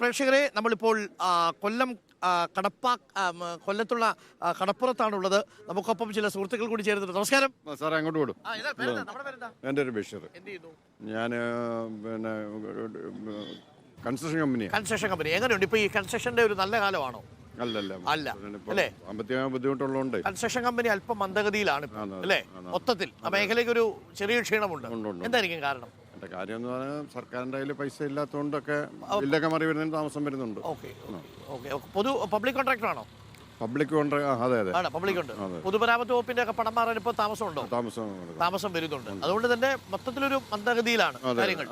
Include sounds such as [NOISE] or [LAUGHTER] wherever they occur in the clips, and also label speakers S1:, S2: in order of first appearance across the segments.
S1: പ്രേക്ഷകരെ നമ്മളിപ്പോൾ കൊല്ലം കടപ്പാ കൊല്ലത്തുള്ള കടപ്പുറത്താണ് കടപ്പുറത്താണുള്ളത്. നമുക്കൊപ്പം ചില സുഹൃത്തുക്കൾ കൂടി ചേരുന്നുണ്ട്. നമസ്കാരം.
S2: സാറേ അങ്ങോട്ട് വിടും? എന്റെ ഒരു ബഷീർ. ഞാൻ പിന്നെ കൺസ്ട്രക്ഷൻ കമ്പനി
S1: കൺസ്ട്രക്ഷൻ കമ്പനി. എങ്ങനെയുണ്ട്? ഇപ്പൊ ഈ കൺസ്ട്രക്ഷന്റെ ഒരു നല്ല കാലമാണോ?
S2: അല്ലല്ല.
S1: അല്ല.
S2: ബുദ്ധിമുട്ടുള്ളതുകൊണ്ട്.
S1: കൺസ്ട്രക്ഷൻ കമ്പനി അല്പം മന്ദഗതിയിലാണ് അല്ലേ. മൊത്തത്തിൽ. ആ മേഖലയ്ക്ക് ഒരു ചെറിയ ക്ഷീണമുണ്ട്. എന്തായിരിക്കും കാരണം?
S2: എന്റെ കാര്യം എന്ന് പറഞ്ഞാൽ സർക്കാരിന്റെ കയ്യിൽ പൈസ ഇല്ലാത്തതുകൊണ്ടൊക്കെ ബില്ലൊക്കെ മറി വരുന്നതിന് താമസം വരുന്നുണ്ട്.
S1: ഓക്കെ ഓക്കെ പൊതു പബ്ലിക് കോൺട്രാക്ടർ ആണോ?
S2: പബ്ലിക് അതെ അതെ.
S1: ആണ്? പബ്ലിക് ഉണ്ട്. പൊതുമരാമത്ത് വകുപ്പിന്റെ ഒക്കെ പണം മാറാൻ ഇപ്പോൾ താമസമുണ്ടോ?
S2: താമസം.
S1: താമസം വരുന്നുണ്ട്. അതുകൊണ്ട് തന്നെ മൊത്തത്തിലൊരു മന്ദഗതിയിലാണ് കാര്യങ്ങൾ.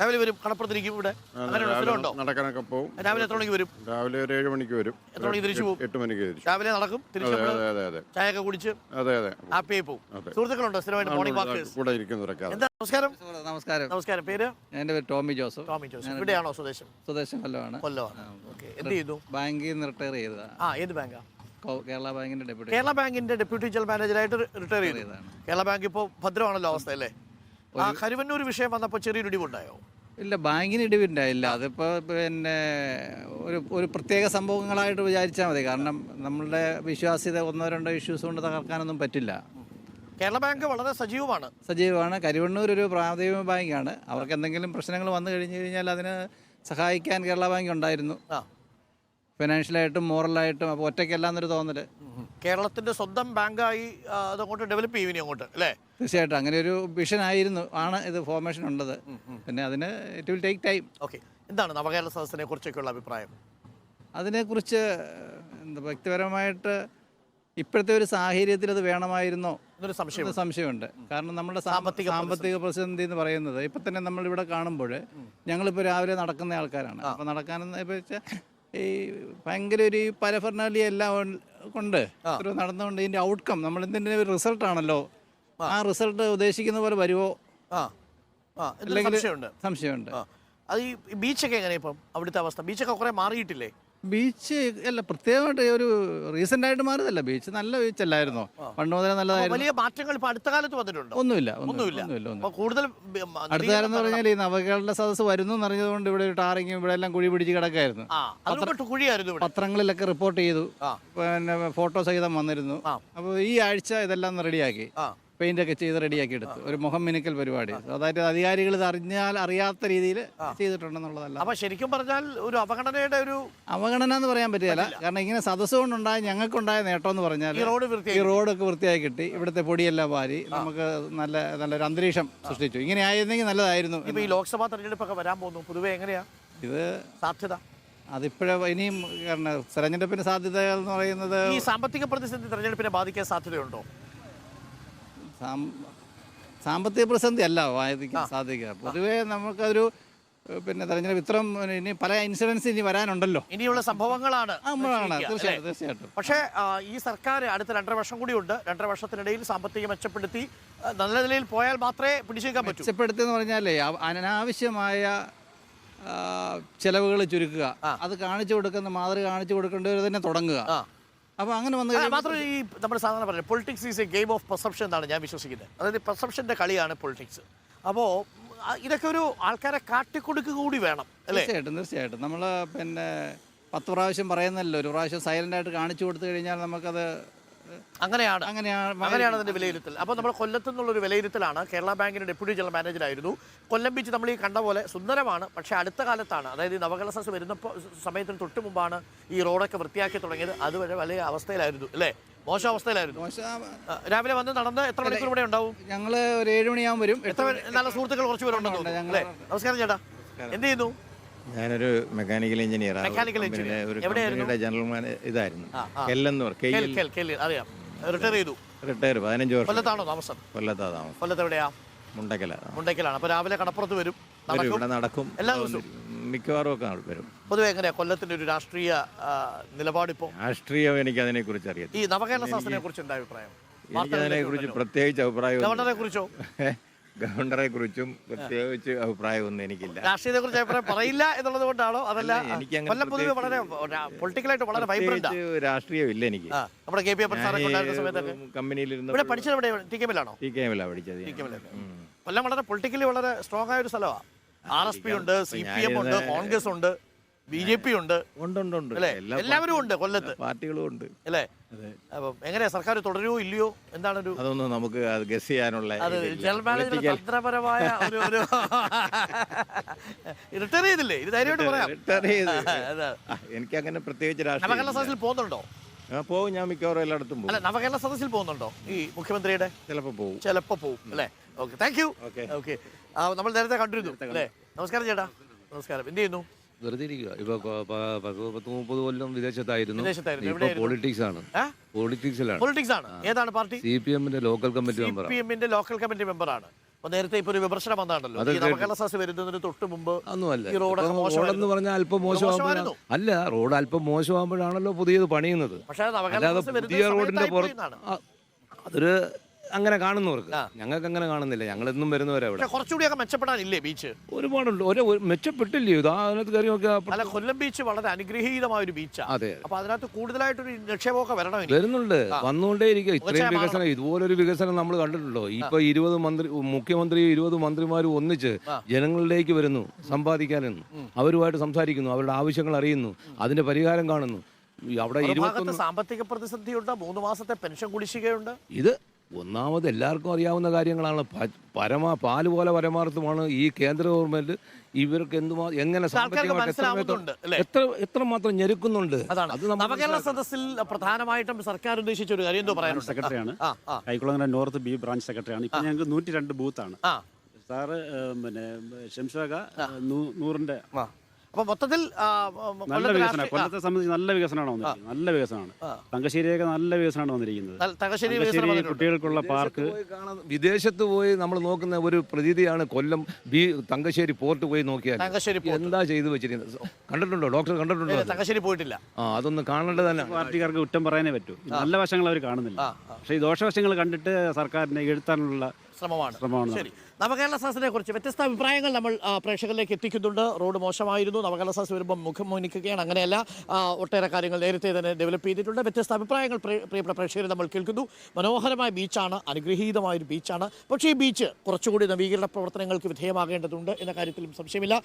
S1: രാവിലെ വരും കടപ്പുറത്തിരിക്കും ഇവിടെ. അങ്ങനെ
S2: നടക്കാനൊക്കെ പോകും
S1: രാവിലെ എത്ര മണിക്ക് വരും?
S2: രാവിലെ ഒരു ഏഴ് മണിക്ക് വരും.
S1: എത്ര മണിക്ക് തിരിച്ചു പോകും?
S2: എട്ട് മണിക്ക് തിരിച്ചു.
S1: രാവിലെ നടക്കും തിരിച്ചു
S2: ചായ
S1: ഒക്കെ കുടിച്ച്
S2: അതെ അതെ.
S1: ഹാപ്പിയായി പോകും. സുഹൃത്തുക്കളുണ്ടോ? സ്ഥിരമായിട്ട് മോർണിംഗ് വാക്കേഴ്സ്
S2: കൂടെ ഇരിക്കുന്നവരൊക്കെ
S1: എന്താ നമസ്കാരം.
S3: നമസ്കാരം
S1: നമസ്കാരം. പേര്?
S3: എന്റെ പേര് ടോമി ജോസഫ്.
S1: ടോമി ജോസഫ്. ഇവിടെയാണോ സ്വദേശം?
S3: സ്വദേശം കൊല്ലമാണ്.
S1: കൊല്ലമാണ്. ഓക്കെ. എന്ത് ചെയ്യുന്നു
S3: ബാങ്കിൽ നിന്ന് റിട്ടയർ ചെയ്തതാണ്
S1: ആ ഏത് ബാങ്കാ?
S3: കേരള ബാങ്കിന്റെ ഡെപ്യൂട്ടി
S1: കേരള ബാങ്കിന്റെ ഡെപ്യൂട്ടി ജനറൽ മാനേജറായിട്ട് റിട്ടയർ ചെയ്തു
S3: ചെയ്തതാണ്.
S1: കേരള ബാങ്ക് ഇപ്പോൾ ഭദ്രമാണല്ലോ അവസ്ഥ അല്ലേ? ആ കരുവന്നൂർ വിഷയം വന്നപ്പോൾ ചെറിയൊരു ഇടിവുണ്ടായോ?
S3: ഇല്ല ബാങ്കിന് ഇടിവുണ്ടായില്ല അതിപ്പോൾ പിന്നെ ഒരു ഒരു പ്രത്യേക സംഭവങ്ങളായിട്ട് വിചാരിച്ചാൽ മതി. കാരണം നമ്മളുടെ വിശ്വാസ്യത ഒന്നോ രണ്ടോ ഇഷ്യൂസ് കൊണ്ട് തകർക്കാനൊന്നും പറ്റില്ല.
S1: കേരള ബാങ്ക് വളരെ സജീവമാണ്.
S3: സജീവമാണ്. കരിവണ്ണൂർ ഒരു പ്രാഥമിക ബാങ്കാണ്. അവർക്ക് എന്തെങ്കിലും പ്രശ്നങ്ങൾ വന്നു കഴിഞ്ഞു കഴിഞ്ഞാൽ അതിന് സഹായിക്കാൻ കേരള ബാങ്ക് ഉണ്ടായിരുന്നു. ഫിനാൻഷ്യലായിട്ടും മോറലായിട്ടും അപ്പോൾ ഒറ്റയ്ക്കല്ല എന്നൊരു തോന്നൽ
S1: കേരളത്തിന്റെ സ്വന്തം ബാങ്കായി അതങ്ങോട്ട് ഡെവലപ്പ് ചെയ്യും അങ്ങോട്ട് അല്ലേ?
S3: തീർച്ചയായിട്ടും. അങ്ങനെ ഒരു വിഷൻ ആയിരുന്നു. ആണ് ഇത് ഫോർമേഷൻ ഉള്ളത്. പിന്നെ അതിന് it will take time
S1: okay എന്താണ് നവകേരള സദസ്സിനെ കുറിച്ചൊക്കെയുള്ള അഭിപ്രായം?
S3: അതിനെക്കുറിച്ച് എന്താ വ്യക്തിപരമായിട്ട് ഇപ്പോഴത്തെ ഒരു സാഹചര്യത്തിൽ അത് വേണമായിരുന്നോ?
S1: എന്നൊരു സംശയം
S3: സംശയമുണ്ട്. കാരണം നമ്മുടെ
S1: സാമ്പത്തിക
S3: സാമ്പത്തിക പ്രതിസന്ധി എന്ന് പറയുന്നത് ഇപ്പം തന്നെ നമ്മൾ ഇവിടെ കാണുമ്പോൾ ഞങ്ങളിപ്പോൾ രാവിലെ നടക്കുന്ന ആൾക്കാരാണ്. അപ്പോൾ നടക്കാനെന്ന് വെച്ചാൽ ഈ ഭയങ്കര ഒരു പരഫർണാലി എല്ലാം കൊണ്ട് ഒരു നടന്നുകൊണ്ട് ഇതിന്റെ ഔട്ട്കം നമ്മൾ ഇതിന്റെ ഒരു റിസൾട്ടാണല്ലോ ആ. റിസൾട്ട് ഉദ്ദേശിക്കുന്ന പോലെ വരുമോ
S1: ആ. ആ. എന്നൊരു സംശയമുണ്ട്.
S3: സംശയമുണ്ട്.
S1: അത് ഈ ബീച്ചൊക്കെ എങ്ങനെയാണ് ഇപ്പം അവിടുത്തെ അവസ്ഥ? ബീച്ചൊക്കെ കുറെ മാറിയിട്ടില്ലേ?
S3: ബീച്ച് അല്ല പ്രത്യേകമായിട്ട് ഒരു റീസെന്റ് ആയിട്ട് മാറിയതല്ല. ബീച്ച് നല്ല ബീച്ച് അല്ലായിരുന്നോ പണ്ട് മുതലേ
S1: അപ്പൊ
S3: നല്ലതായിരുന്നു.
S1: വലിയ മാറ്റങ്ങൾ ഇപ്പൊ അടുത്ത കാലത്ത് വന്നിട്ടുണ്ടോ?
S3: ഒന്നുമില്ല
S1: ഒന്നുമില്ല
S3: ഒന്നുമില്ല. ഒന്നും
S1: അപ്പൊ കൂടുതൽ ബി-
S3: അടുത്ത കാലം എന്ന് പറഞ്ഞാൽ ഈ നവകേരള സദസ്സ് വരുന്നു എന്നറിഞ്ഞതുകൊണ്ട് ഇവിടെ ഒരു ടാറിങ്ങും ഇവിടെ എല്ലാം കുഴി പിടിച്ച് കിടക്കായിരുന്നു.
S1: ആ അതുകൊണ്ട് കുഴിയായിരുന്നു ഇവിടെ.
S3: പത്രങ്ങളിലൊക്കെ റിപ്പോർട്ട് ചെയ്തു.
S1: ആ.
S3: പിന്നെ ഫോട്ടോ സഹിതം വന്നിരുന്നു.
S1: ആ.
S3: അപ്പോൾ ഈ ആഴ്ച ഇതെല്ലാം റെഡിയാക്കി
S1: ആ.
S3: പെയിന്റ് ഒക്കെ ചെയ്ത് റെഡിയാക്കി എടുത്തു. ഒരു മുഖം മിനുക്കൽ പരിപാടി. അതായത് അധികാരികൾ ഇത് അറിഞ്ഞാൽ അറിയാത്ത രീതിയിൽ ചെയ്തിട്ടുണ്ടെന്നുള്ളതല്ല.
S1: അപ്പൊ ശരിക്കും പറഞ്ഞാൽ ഒരു അവഗണനയുടെ ഒരു
S3: അവഗണന എന്ന് പറയാൻ പറ്റില്ല. കാരണം ഇങ്ങനെ സദസ്സ് കൊണ്ടുണ്ടായ ഞങ്ങൾക്കുണ്ടായ നേട്ടം എന്ന് പറഞ്ഞാൽ
S1: ഈ റോഡ്
S3: ഈ റോഡൊക്കെ വൃത്തിയായി കിട്ടി. ഇവിടുത്തെ പൊടിയെല്ലാം വാരി നമുക്ക് നല്ല നല്ലൊരു അന്തരീക്ഷം സൃഷ്ടിച്ചു. ഇങ്ങനെ ആയിരുന്നെങ്കിൽ നല്ലതായിരുന്നു
S1: ഇപ്പൊ ഈ ലോക്സഭാ തെരഞ്ഞെടുപ്പൊക്കെ വരാൻ പോകുന്നു. പൊതുവെ എങ്ങനെയാ?
S3: ഇത്
S1: സാധ്യത?
S3: അതിപ്പോഴേ ഇനിയും കാരണം തെരഞ്ഞെടുപ്പിന് സാധ്യത എന്ന് പറയുന്നത്
S1: ഈ സാമ്പത്തിക പ്രതിസന്ധി തെരഞ്ഞെടുപ്പിനെ ബാധിക്കാൻ സാധ്യതയുണ്ടോ?
S3: സാമ്പത്തിക പ്രതിസന്ധി അല്ല വായിക്കാൻ സാധിക്കുക പൊതുവേ നമുക്കതൊരു പിന്നെ തെരഞ്ഞെടുപ്പ് ഇത്രയും ഇനി പല ഇൻസിഡൻസ് ഇനി വരാനുണ്ടല്ലോ.
S1: ഇനിയുള്ള സംഭവങ്ങളാണ്
S3: തീർച്ചയായിട്ടും തീർച്ചയായിട്ടും.
S1: പക്ഷേ ഈ സർക്കാർ അടുത്ത രണ്ടര വർഷം കൂടി ഉണ്ട്. രണ്ടര വർഷത്തിനിടയിൽ സാമ്പത്തിക മെച്ചപ്പെടുത്തി നല്ല നിലയിൽ പോയാൽ മാത്രമേ പിടിച്ചേക്കാൻ പറ്റൂ.
S3: മെച്ചപ്പെടുത്തി എന്ന് പറഞ്ഞാലേ അനാവശ്യമായ ചെലവുകൾ ചുരുക്കുക. അത് കാണിച്ചു കൊടുക്കുന്ന മാതൃക കാണിച്ചു കൊടുക്കേണ്ടവർ തന്നെ തുടങ്ങുക. അപ്പോൾ അങ്ങനെ വന്നു
S1: മാത്രമല്ല ഈ നമ്മൾ സാധാരണ പറയുന്നത് politics is a game of perception എന്നാണ് ഞാൻ വിശ്വസിക്കുന്നത്. അതായത് പെർസെപ്ഷന്റെ കളിയാണ് പൊളിറ്റിക്സ് അപ്പോൾ ഇതൊക്കെ ഒരു ആൾക്കാരെ കാട്ടിക്കൊടുക്കുക കൂടി വേണം അല്ലേ?
S3: തീർച്ചയായിട്ടും തീർച്ചയായിട്ടും. നമ്മൾ പിന്നെ പത്ത് പ്രാവശ്യം പറയുന്നല്ലോ ഒരു പ്രാവശ്യം സൈലന്റ് ആയിട്ട് കാണിച്ചു കൊടുത്തു കഴിഞ്ഞാൽ നമുക്കത്
S1: അങ്ങനെയാണ്.
S3: അങ്ങനെയാണ്
S1: അങ്ങനെയാണ് അതിന്റെ വിലയിരുത്തൽ. അപ്പോൾ നമ്മൾ കൊല്ലത്തു നിന്നുള്ളൊരു വിലയിരുത്തലാണ് കേരള ബാങ്കിന്റെ ഡെപ്യൂട്ടി ജനറൽ മാനേജറായിരുന്നു കൊല്ലം ബീച്ച് നമ്മൾ ഈ കണ്ട പോലെ സുന്ദരമാണ് പക്ഷേ അടുത്ത കാലത്താണ്. അതായത് ഈ നവകേരള സദസ് വരുന്നപ്പോൾ സമയത്തിന് തൊട്ട് മുമ്പാണ് ഈ റോഡൊക്കെ വൃത്തിയാക്കി തുടങ്ങിയത്. അതുവരെ വലിയ അവസ്ഥയിലായിരുന്നു അല്ലേ? മോശം അവസ്ഥയിലായിരുന്നു.
S3: മോശം
S1: രാവിലെ വന്ന് നടന്ന് എത്ര മണിക്കൂർ ഇവിടെ ഉണ്ടാവും?
S3: ഞങ്ങൾ ഒരു ഏഴ് മണിയാകുമ്പോൾ വരും.
S1: എത്ര നല്ല സുഹൃത്തുക്കൾ കുറച്ച് പേരുണ്ടെന്ന് തോന്നുന്നു നമസ്കാരം ചേട്ടാ. എന്ത് ചെയ്യുന്നു?
S4: ഞാനൊരു മെക്കാനിക്കൽ എഞ്ചിനീയർ
S1: engineer.
S4: ഒരു
S1: എവിടെയായിരുന്നു?
S4: കമ്പനിയുടെ ജനറൽ മാനേജർ ഇതായിരുന്നു.
S1: ആ, ആ.
S4: കെല്ലെന്ന് പറയും. കെ
S1: കേൾ കേൾ കേൾ അറിയാം. റിട്ടയർ ചെയ്തു.
S4: റിട്ടയർ പതിനഞ്ച് വർഷം.
S1: കൊല്ലത്താണോ താമസം?
S4: കൊല്ലത്താ താമസം.
S1: കൊല്ലത്ത് എവിടെയാ?
S4: മുണ്ടക്കല
S1: മുണ്ടയ്ക്കലാണ് അപ്പോൾ രാവിലെ കടപ്പുറത്ത് വരും.
S4: വരും.
S1: നടക്കും
S4: ഇവിടെ നടക്കും.
S1: എല്ലാ ദിവസവും.
S4: മിക്കവാറും ഒക്കെ ആൾ വരും.
S1: പൊതുവെ എങ്ങനെയാ? കൊല്ലത്തിന്റെ ഒരു രാഷ്ട്രീയ ആ, നിലപാടിപ്പോ?
S4: രാഷ്ട്രീയം എനിക്ക് അതിനെ കുറിച്ച് അറിയത്തില്ല.
S1: ഈ നവകേരള സദസ്സിനെ കുറിച്ച് എന്താ അഭിപ്രായം?
S4: കുറിച്ച് പ്രത്യേകിച്ച് അഭിപ്രായം
S1: ഗവർണറെ കുറിച്ചോ?
S4: ഗവർണറെ കുറിച്ചും പ്രത്യേകിച്ച് അഭിപ്രായമൊന്നും എനിക്കില്ല.
S1: രാഷ്ട്രീയത്തെ കുറിച്ച് അഭിപ്രായം പറയില്ല എന്നുള്ളത് കൊണ്ടാണോ? അതല്ല
S4: എനിക്ക്
S1: കൊല്ലം പൊതുവെ വളരെ പൊളിറ്റിക്കലായിട്ട് വളരെ വൈബ്രന്റ്
S4: രാഷ്ട്രീയമില്ല എനിക്ക്.
S1: നമ്മുടെ കെ പി സമയത്തൊക്കെ.
S4: കമ്പനിയിലിരുന്ന
S1: ഇവിടെ പഠിച്ചത് ഇവിടെ ടി കെ മിലാണോ
S4: ടി കെ എമ്മിലാണ് പഠിച്ചത്
S1: ടി കെ മിലാണ്
S4: ഉം.
S1: കൊല്ലം വളരെ പൊളിറ്റിക്കലി വളരെ സ്ട്രോങ് ആയ ഒരു സ്ഥലമാണ് ആർ എസ് പി ഉണ്ട് സി പി എം ഉണ്ട് കോൺഗ്രസ് ഉണ്ട്. ബി ജെ പി ഉണ്ട്.
S4: ഉണ്ട് ഉണ്ട് ഉണ്ട്.
S1: അല്ലേ? എല്ലാവരും ഉണ്ട് കൊല്ലത്ത്.
S4: പാർട്ടികളും ഉണ്ട്.
S1: അല്ലേ? അപ്പം എങ്ങനെയാ സർക്കാർ തുടരുമോ ഇല്ലയോ? എന്താണ് ഒരു
S4: അതൊന്നും നമുക്ക് ഗസ് ചെയ്യാനുള്ള.
S1: ജനറൽ മാനേജർ തന്ത്രപരമായ ഒരു ഒരു [LAUGHS] റിട്ടയർ ചെയ്തില്ലേ? ഇത് ധൈര്യമായിട്ട് പറയാം.
S4: റിട്ടയർ ചെയ്ത്. [LAUGHS] എനിക്ക് അങ്ങനെ പ്രത്യേകിച്ച്
S1: നവകേരള
S4: രാഷ്ട്രീയം
S1: സദസ്സിൽ പോകുന്നുണ്ടോ?
S4: പോകും. ഞാൻ മിക്കവാറും എല്ലായിടത്തും
S1: അല്ല
S4: പോകും
S1: നവകേരള സദസ്സിൽ പോകുന്നുണ്ടോ? ഈ മുഖ്യമന്ത്രിയുടെ?
S4: ചിലപ്പോൾ പോകും.
S1: ചിലപ്പോ പോകും അല്ലേ? Okay thank you
S4: okay
S1: okay നമ്മൾ നേരത്തെ കണ്ടിരുന്നു അല്ലേ? നമസ്കാരം ചേട്ടാ. നമസ്കാരം. എന്ത് ചെയ്യുന്നു?
S5: വെറുതെ ഇരിക്കുക ഇപ്പൊ പ- പ- പത്ത് മുപ്പത് കൊല്ലം വിദേശത്തായിരുന്നു
S1: വിദേശത്തായിരുന്നു.
S5: ഇപ്പൊ
S1: എവിടെയായിരുന്നു?
S5: പൊളിറ്റിക്സ് ആണ്
S1: ഏ?
S5: പൊളിറ്റിക്സിലാണ്
S1: പൊളിറ്റിക്സ് ആണ് ഏതാണ് പാർട്ടി
S5: സി പി എമ്മിന്റെ ലോക്കൽ കമ്മിറ്റി മെമ്പർ
S1: പി എമ്മിന്റെ ലോക്കൽ കമ്മിറ്റി മെമ്പറാണ് അപ്പൊ നേരത്തെ ഇപ്പൊ ഒരു വിമർശനം വന്നാണല്ലോ ഈ
S5: കേട്ടു.
S1: നവകേരള സദസ് വരുന്നതിന് തൊട്ട് മുമ്പ്
S5: ഒന്നുമല്ല
S1: ഈ റോഡൊക്കെ മോശമായിരുന്നു.
S5: റോഡെന്ന് പറഞ്ഞാൽ അല്പം
S1: മോശമായിരുന്നു.
S5: അല്ല റോഡ് അല്പം മോശമാകുമ്പോഴാണല്ലോ പുതിയത് പണിയുന്നത്
S1: പക്ഷേ നവകേരള
S5: അല്ലാതെ
S1: സദസ് വരുന്ന
S5: പുതിയ റോഡിന്റെ
S1: സമയത്തായി
S5: പുറത്ത്
S1: പോയെന്നാണ്.
S5: ആ, അതൊരു അങ്ങനെ കാണുന്നവർക്ക്. ഞങ്ങൾക്ക് അങ്ങനെ കാണുന്നില്ല. ഞങ്ങൾ എന്നും വരുന്നവരാ
S1: പക്ഷെ കുറച്ചുകൂടിയൊക്കെ മെച്ചപ്പെടാനില്ലേ ബീച്ച്?
S5: ഒരുപാടുണ്ട്. ഒരേ ഒരു മെച്ചപ്പെട്ടില്ലയോ ഇത്? അതിനകത്ത് കയറി നോക്കിയാൽ
S1: അല്ല കൊല്ലം ബീച്ച് വളരെ അനുഗ്രഹീതമായ ഒരു ബീച്ചാണ്
S5: അതെ.
S1: അപ്പൊ അതിനകത്ത് കൂടുതലായിട്ടൊരു നിക്ഷേപമൊക്കെ വരണം ഇനി.
S5: വരുന്നുണ്ട്. വന്നുകൊണ്ടേ ഇരിക്കുക ഇത്രയും
S1: തീർച്ചയായും
S5: വികസനം. ഇതുപോലൊരു വികസനം നമ്മൾ കണ്ടിട്ടുണ്ടോ? ഇപ്പൊ ഇരുപത് മന്ത്രി മുഖ്യമന്ത്രി ഇരുപത് മന്ത്രിമാരും ഒന്നിച്ച് ജനങ്ങളിലേക്ക് വരുന്നു. സമ്പാദിക്കാനെന്ന് അവരുമായിട്ട് സംസാരിക്കുന്നു. അവരുടെ ആവശ്യങ്ങൾ അറിയുന്നു. അതിന്റെ പരിഹാരം കാണുന്നു. ഈ അവിടെ
S1: മറുഭാഗത്ത്
S5: ഇരുപത്തൊന്ന്
S1: സാമ്പത്തിക പ്രതിസന്ധിയുണ്ട്. മൂന്ന് മാസത്തെ പെൻഷൻ കുടിശ്ശികയുണ്ട്.
S5: ഇത് ഒന്നാമത് എല്ലാവർക്കും അറിയാവുന്ന കാര്യങ്ങളാണ്. പരമാ പാൽ പോലെ പരമാർത്ഥമാണ് ഈ കേന്ദ്ര ഗവൺമെന്റ് ഇവർക്ക് എന്തുമാ എങ്ങനെ എത്ര-? എത്ര മാത്രം ഞെരുക്കുന്നുണ്ട്? അത്
S1: നവകേരള സദസ്സിൽ പ്രധാനമായിട്ടും സർക്കാർ ഉദ്ദേശിച്ച ഒരു കാര്യം എന്തോ
S6: സെക്രട്ടറിയാണ്. കൈക്കുളങ്ങര നോർത്ത് ബി ബ്രാഞ്ച് സെക്രട്ടറിയാണ്. ഇപ്പൊ ഞങ്ങൾക്ക് നൂറ്റി രണ്ട് ബൂത്താണ്.
S1: ആ.
S6: സാറ് പിന്നെ ഷംഷാക നൂറിന്റെ
S1: ആ. അപ്പൊ മൊത്തത്തിൽ
S6: നല്ല
S1: കൊല്ലത്ത്
S6: വികസനം കൊല്ലത്തെ സംബന്ധിച്ച് നല്ല വികസനമാണ് വന്നിരിക്കുന്നത്. നല്ല വികസനമാണ്. തങ്കശ്ശേരിയൊക്കെ നല്ല വികസനമാണ് വന്നിരിക്കുന്നത്.
S1: വികസനം
S6: തങ്കശ്ശേരി. കുട്ടികൾക്കുള്ള പാർക്ക്.
S5: വിദേശത്ത് പോയി നമ്മൾ നോക്കുന്ന ഒരു പ്രതീതിയാണ് കൊല്ലം ബി തങ്കശ്ശേരി പോർട്ട് പോയി നോക്കിയാൽ.
S1: തങ്കശ്ശേരി
S5: എന്താ ചെയ്തു വെച്ചിരിക്കുന്നത്? കണ്ടിട്ടുണ്ടോ? ഡോക്ടർ കണ്ടിട്ടുണ്ടോ
S1: തങ്കശ്ശേരി പോയിട്ടില്ല.
S5: ആ അതൊന്ന് കാണേണ്ടത് തന്നെ.
S6: പാർട്ടിക്കാർക്ക് കുറ്റം പറയാനേ പറ്റൂ. നല്ല വശങ്ങൾ അവർ കാണുന്നില്ല. പക്ഷേ ഈ ദോഷവശങ്ങൾ കണ്ടിട്ട് സർക്കാരിനെ എഴുത്താനുള്ള
S1: ശ്രമമാണ്.
S6: ശ്രമമാണ്.
S1: ശരി. നവകേരള സദസ്സിനെ കുറിച്ച് വ്യത്യസ്ത അഭിപ്രായങ്ങൾ നമ്മൾ പ്രേക്ഷകരിലേക്ക് എത്തിക്കുന്നുണ്ട്. റോഡ് മോശമായിരുന്നു. നവകേരള സദസ് വരുമ്പോൾ മുഖം മോനിക്കുകയാണ് അങ്ങനെയല്ല ഒട്ടേറെ കാര്യങ്ങൾ നേരത്തെ തന്നെ ഡെവലപ്പ് ചെയ്തിട്ടുണ്ട്. വ്യത്യസ്ത അഭിപ്രായങ്ങൾ പ്രിയ- പ്രിയപ്പെട്ട പ്രേക്ഷകരെ നമ്മൾ കേൾക്കുന്നു. മനോഹരമായ ബീച്ചാണ് അനുഗ്രഹീതമായ ഒരു ബീച്ചാണ് പക്ഷേ ഈ ബീച്ച് കുറച്ചുകൂടി നവീകരണ പ്രവർത്തനങ്ങൾക്ക് വിധേയമാകേണ്ടതുണ്ട് എന്ന കാര്യത്തിലും സംശയമില്ല.